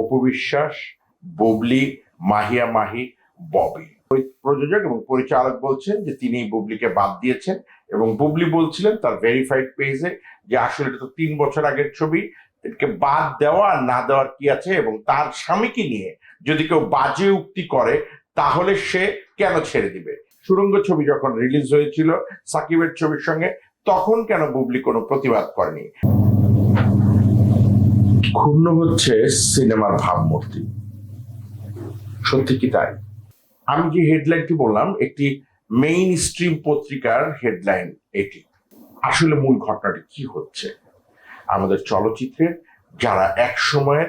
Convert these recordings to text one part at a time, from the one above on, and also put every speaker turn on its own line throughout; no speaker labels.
অপবিশ্বাস, বুবলি, মাহিয়া মাহি, ববি। প্রযোজক এবং পরিচালক বলছেন যে তিনি বুবলিকে বাদ দিয়েছেন এবং বুবলি বলছিলেন তার ভেরিফাইড পেজে যে আসলে এটা তো তিন বছর আগের ছবি, এটাকে বাদ দেওয়া আর না দেওয়ার কি আছে এবং তার স্বামীকে নিয়ে যদি কেউ বাজে উক্তি করে, তাহলে সে কেন ছেড়ে দিবে? সুরঙ্গ ছবি যখন রিলিজ হয়েছিল সাকিবের ছবির সঙ্গে, তখন কেন বুবলি কোনো প্রতিবাদ করেনি? ক্ষুণ্ণ হচ্ছে সিনেমার ভাবমূর্তি। সত্যি কি তাই? আমি যে হেডলাইনটি বললাম, একটি মেইন স্ট্রিম পত্রিকার হেডলাইন এটি। আসলে মূল ঘটনাটি কি হচ্ছে? আমাদের চলচ্চিত্রের যারা এক সময়ের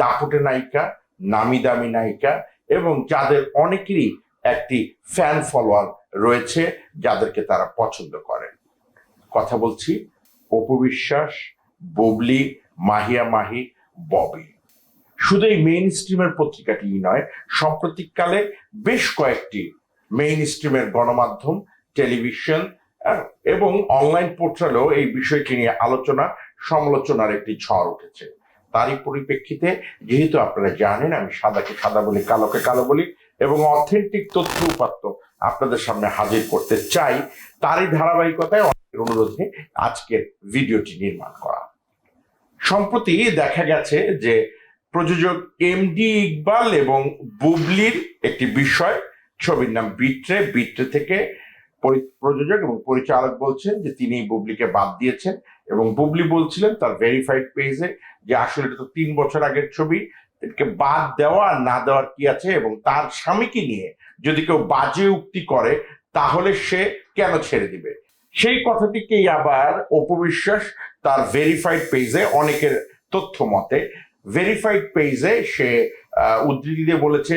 দাপটে নায়িকা নামি দামি নায়িকা এবং যাদের অনেকেরই একটি ফ্যান ফলোয়ার রয়েছে, যাদেরকে তারা পছন্দ করেন কথা বলছি অপবিশ্বাস বুবলি মাহিয়া মাহি, ববি। শুধু এই মেইন স্ট্রিমের পত্রিকাটি নয়, সাম্প্রতিককালে বেশ কয়েকটি মেইন স্ট্রিমের গণমাধ্যম টেলিভিশন এবং অনলাইন পোর্টালেও এই বিষয়টি নিয়ে আলোচনা, সমালোচনার একটি ঝড় উঠেছে। তারই পরিপ্রেক্ষিতে, যেহেতু আপনারা জানেন, আমি সাদাকে সাদা বলি, কালোকে কালো বলি, এবং অথেন্টিক তথ্য উপাত্ত আপনাদের সামনে হাজির করতে চাই, তারই ধারাবাহিকতায় অনেকের অনুরোধে আজকের ভিডিওটি নির্মাণ করা। সম্প্রতি দেখা গেছে যে প্রযোজক এম ডি ইকবাল এবং বুবলির একটি বিষয়, ছবির নাম বিট্রে। বিট্রে থেকে প্রযোজক এবং পরিচালক বলছেন যে তিনি বুবলিকে বাদ দিয়েছেন এবং বুবলি বলছিলেন তার ভেরিফাইড পেজে যে আসলে এটা তো তিন বছর আগের ছবি, এটাকে বাদ দেওয়া আর না দেওয়ার কি আছে এবং তার স্বামীকে নিয়ে যদি কেউ বাজে উক্তি করে তাহলে সে কেন ছেড়ে দিবে? সেই কথাটিকেই আবার অপবিশ্বাস তার ভেরিফাইড পেজে অনেকের তথ্য মতে ভেরিফাইড পেজে সে উদ্ধৃতি দিয়ে বলেছে,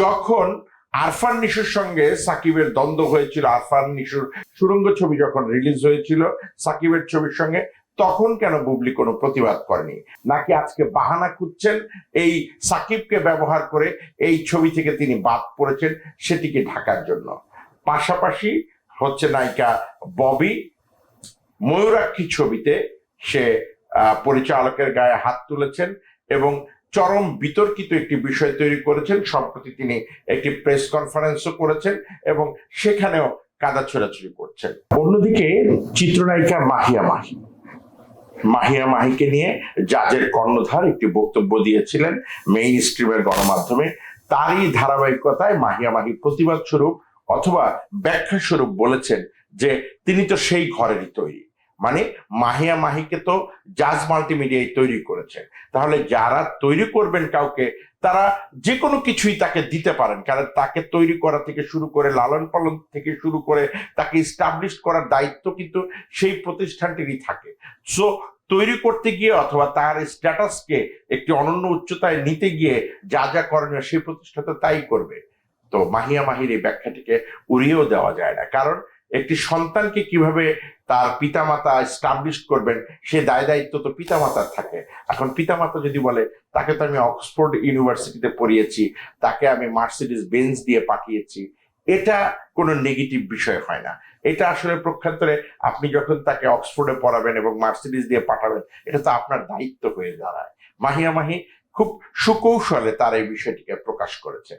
যখন আরফান নিশুর সঙ্গে সাকিবের দ্বন্দ্ব হয়েছিল, আরফান নিশুর সুরঙ্গ ছবি যখন রিলিজ হয়েছিল সাকিবের ছবির সঙ্গে, তখন কেন বুবলি কোনো প্রতিবাদ করেনি? নাকি আজকে বাহানা খুঁজছেন এই সাকিবকে ব্যবহার করে এই ছবি থেকে তিনি বাদ পড়েছেন সেটিকে ঢাকার জন্য? পাশাপাশি হচ্ছে নায়িকা ববি ময়ূরাক্ষী ছবিতে সে পরিচালকের গায়ে হাত তুলেছেন এবং চরম বিতর্কিত একটি বিষয় তৈরি করেছেন, সম্প্রতি তিনি একটি প্রেস কনফারেন্সও করেছেন এবং সেখানেও কাদা ছোড়াছুড়ি করছেন। অন্যদিকে চিত্রনায়িকা মাহিয়া মাহি। মাহিয়া মাহিকে নিয়ে জাজের কর্ণধার একটি বক্তব্য দিয়েছিলেন মেইন স্ট্রিমের গণমাধ্যমে। তারই ধারাবাহিকতায় মাহিয়া মাহি প্রতিবাদ স্বরূপ অথবা ব্যাখ্যা স্বরূপ বলেছেন যে তিনি তো সেই ঘরেরই তৈরি। মানে মাহিয়া মাহিকে তো জাজ মাল্টিমিডিয়ায় তৈরি করেছেন। তাহলে যারা তৈরি করবেন কাউকে, তারা যে কোনো কিছুই তাকে দিতে পারেন। কারণ তাকে তৈরি করা থেকে শুরু করে, লালন পালন থেকে শুরু করে, তাকে স্টাবলিশ করার দায়িত্ব কিন্তু সেই প্রতিষ্ঠানটিরই থাকে। সো তৈরি করতে গিয়ে অথবা তার স্ট্যাটাসকে একটি অনন্য উচ্চতায় নিতে গিয়ে যা যা করণীয় সেই প্রতিষ্ঠান তো তাই করবে। তো মাহিয়া মাহির এই ব্যাখ্যাটিকে উড়িয়েও দেওয়া যায় না। কারণ একটি সন্তানকে কীভাবে তার পিতামাতা স্টাবলিশ করবেন, সে দায় দায়িত্ব তো পিতামাতার থাকে। এখন পিতামাতা যদি বলে, তাকে তো আমি অক্সফোর্ড ইউনিভার্সিটিতে পড়িয়েছি, তাকে আমি মার্সিডিস বেঞ্চ দিয়ে পাঠিয়েছি, এটা কোনো নেগেটিভ বিষয় হয় না। এটা আসলে প্রক্ষান্তরে আপনি যখন তাকে অক্সফোর্ডে পড়াবেন এবং মার্সিডিস দিয়ে পাঠাবেন, এটা তো আপনার দায়িত্ব হয়ে দাঁড়ায়। মাহিয়া মাহি খুব সুকৌশলে তার এই বিষয়টিকে প্রকাশ করেছে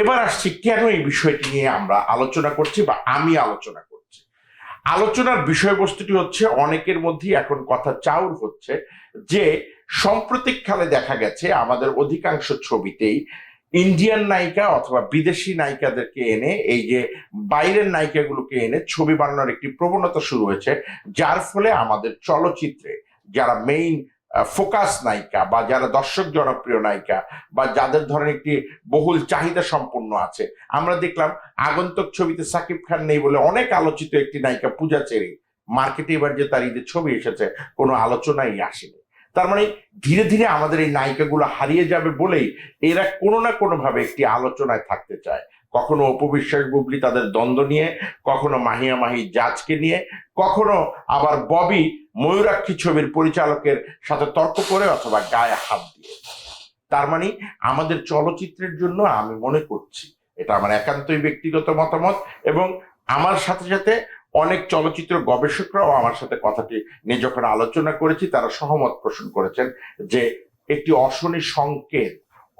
এবার আসছি কেন এই বিষয়টি নিয়ে আমরা আলোচনা করছি বা আমি আলোচনা করছি। আলোচনার বিষয়বস্তুটি হচ্ছে অনেকের মধ্যেই এখন কথা চাউর হচ্ছে যে সাম্প্রতিককালে দেখা গেছে আমাদের অধিকাংশ ছবিতেই ইন্ডিয়ান নায়িকা অথবা বিদেশি নায়িকাদেরকে এনে এই যে বাইরের নায়িকাগুলোকে এনে ছবি বানানোর একটি প্রবণতা শুরু হয়েছে, যার ফলে আমাদের চলচ্চিত্রে যারা মেইন ফোকাস নায়িকা বা যারা দর্শক জনপ্রিয় নায়িকা বা যাদের ধরেন একটি বহুল চাহিদা সম্পন্ন আছে, আমরা দেখলাম আগন্তক ছবিতে সাকিব খান নেই বলে অনেক আলোচিত একটি নায়িকা পূজা চেরি। মার্কেটে এবার যে তার ঈদের ছবি এসেছে, কোনো আলোচনাই আসেনি। তার মানে ধীরে ধীরে আমাদের এই নায়িকাগুলো হারিয়ে যাবে বলেই এরা কোনো না কোনোভাবে একটি আলোচনায় থাকতে চায়। কখনো অপবিশ্বাস বুবলি তাদের দ্বন্দ্ব নিয়ে, কখনো মাহিয়া মাহি জাজকে নিয়ে, কখনো আবার ববি ময়ূরাক্ষী ছবির পরিচালকের সাথে তর্ক করে অথবা গায়ে হাত দিয়ে। তার মানে আমাদের চলচ্চিত্রের জন্য আমি মনে করছি এটা আমার একান্তই ব্যক্তিগত মতামত এবং আমার সাথে সাথে অনেক চলচ্চিত্র গবেষকরাও আমার সাথে কথাটি নিয়ে যখন আলোচনা করেছি, তারা সহমত পোষণ করেছেন যে একটি অশনি সংকেত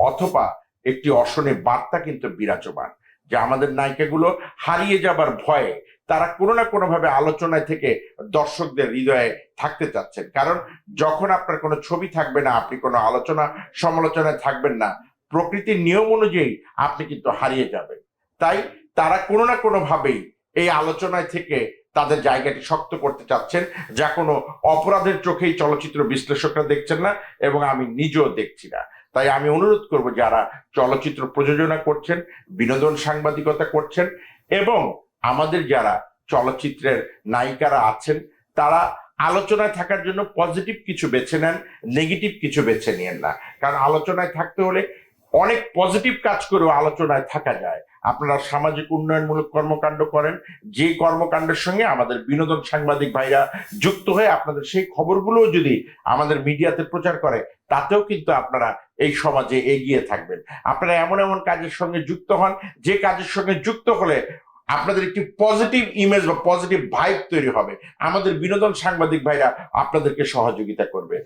অথবা একটি অশনি বার্তা কিন্তু বিরাজমান। যে আমাদের নায়িকাগুলো হারিয়ে যাবার ভয়ে তারা কোনো না কোনোভাবে আলোচনায় থেকে দর্শকদের হৃদয়ে থাকতে চাচ্ছেন। কারণ যখন আপনার কোনো ছবি থাকবে না, আপনি কোনো আলোচনা, সমালোচনায় থাকবেন না, প্রকৃতির নিয়ম অনুযায়ী আপনি কিন্তু হারিয়ে যাবেন। তাই তারা কোনো না কোনোভাবেই এই আলোচনায় থেকে তাদের জায়গাটি শক্ত করতে চাচ্ছেন, যা কোনো অপরাধের চোখেই চলচ্চিত্র বিশ্লেষকরা দেখছেন না এবং আমি নিজেও দেখছি না। তাই আমি অনুরোধ করব যারা চলচ্চিত্র প্রযোজনা করছেন, বিনোদন সাংবাদিকতা করছেন এবং আমাদের যারা চলচ্চিত্রের নায়িকারা আছেন, তারা আলোচনায় থাকার জন্য পজিটিভ কিছু বেছে নেন, নেগেটিভ কিছু বেছে নিয়েন না। কারণ আলোচনায় থাকতে হলে অনেক পজিটিভ কাজ করেও আলোচনায় থাকা যায়। আপনারা সামাজিক উন্নয়নমূলক কর্মকাণ্ড করেন, যে কর্মকাণ্ডের সঙ্গে আমাদের বিনোদন সাংবাদিক ভাইরা যুক্ত হয়ে আপনাদের সেই খবরগুলোও যদি আমাদের মিডিয়াতে প্রচার করে, তাতেও কিন্তু আপনারা এই সমাজে এগিয়ে থাকবেন। আপনারা এমন এমন কাজের সঙ্গে যুক্ত হন, যে কাজের সঙ্গে যুক্ত হলে আপনাদের একটি পজিটিভ ইমেজ বা পজিটিভ ভাইব তৈরি হবে। আমাদের বিনোদন সাংবাদিক ভাইরা আপনাদেরকে সহযোগিতা করবে।